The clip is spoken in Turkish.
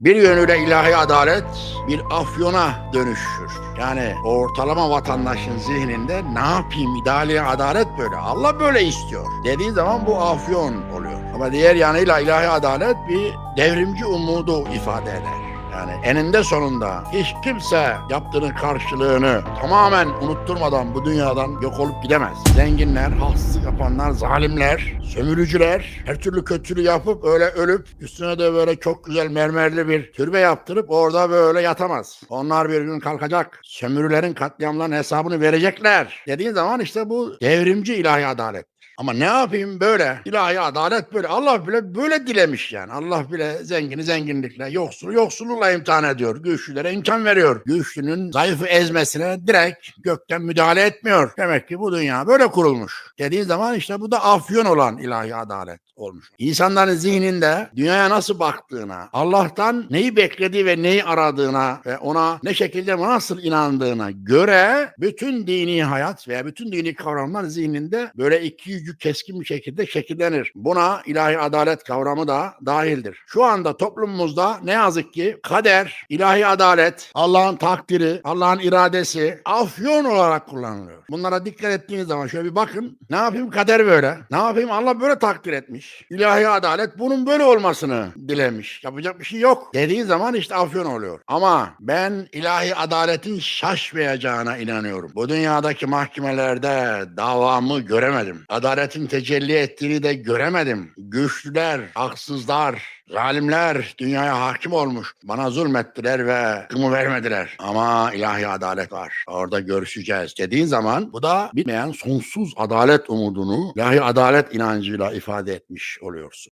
Bir yönüyle ilahi adalet bir afyona dönüşür. Yani ortalama vatandaşın zihninde ne yapayım ideali adalet böyle Allah böyle istiyor dediği zaman bu afyon oluyor. Ama diğer yanıyla ilahi adalet bir devrimci umudu ifade eder. Yani eninde sonunda hiç kimse yaptığının karşılığını tamamen unutturmadan bu dünyadan yok olup gidemez. Zenginler, haksızlık yapanlar, zalimler, sömürücüler her türlü kötülüğü yapıp öyle ölüp üstüne de böyle çok güzel mermerli bir türbe yaptırıp orada böyle yatamaz. Onlar bir gün kalkacak. Sömürülerin katliamlarının hesabını verecekler. Dediğin zaman işte bu devrimci ilahi adalet. Ama ne yapayım böyle? İlahi adalet böyle. Allah bile böyle dilemiş yani. Allah bile zengini zenginlikle, yoksulu yoksullukla imtihan ediyor. Güçlülere imkan veriyor. Güçlünün zayıfı ezmesine direkt gökten müdahale etmiyor. Demek ki bu dünya böyle kurulmuş. Dediğin zaman işte bu da afyon olan ilahi adalet olmuş. İnsanların zihninde dünyaya nasıl baktığına, Allah'tan neyi beklediği ve neyi aradığına ve ona ne şekilde nasıl inandığına göre bütün dini hayat veya bütün dini kavramlar zihninde böyle iki yüzlü keskin bir şekilde şekillenir. Buna ilahi adalet kavramı da dahildir. Şu anda toplumumuzda ne yazık ki kader, ilahi adalet, Allah'ın takdiri, Allah'ın iradesi afyon olarak kullanılıyor. Bunlara dikkat ettiğiniz zaman şöyle bir bakın. Ne yapayım kader böyle. Ne yapayım Allah böyle takdir etmiş. İlahi adalet bunun böyle olmasını dilemiş. Yapacak bir şey yok. Dediği zaman işte afyon oluyor. Ama ben ilahi adaletin şaşmayacağına inanıyorum. Bu dünyadaki mahkemelerde davamı göremedim. Adaletin tecelli ettiğini de göremedim. Güçlüler, haksızlar, zalimler dünyaya hakim olmuş. Bana zulmettiler ve kımı vermediler. Ama ilahi adalet var. Orada görüşeceğiz dediğin zaman bu da bitmeyen sonsuz adalet umudunu ilahi adalet inancıyla ifade etmiş oluyorsun.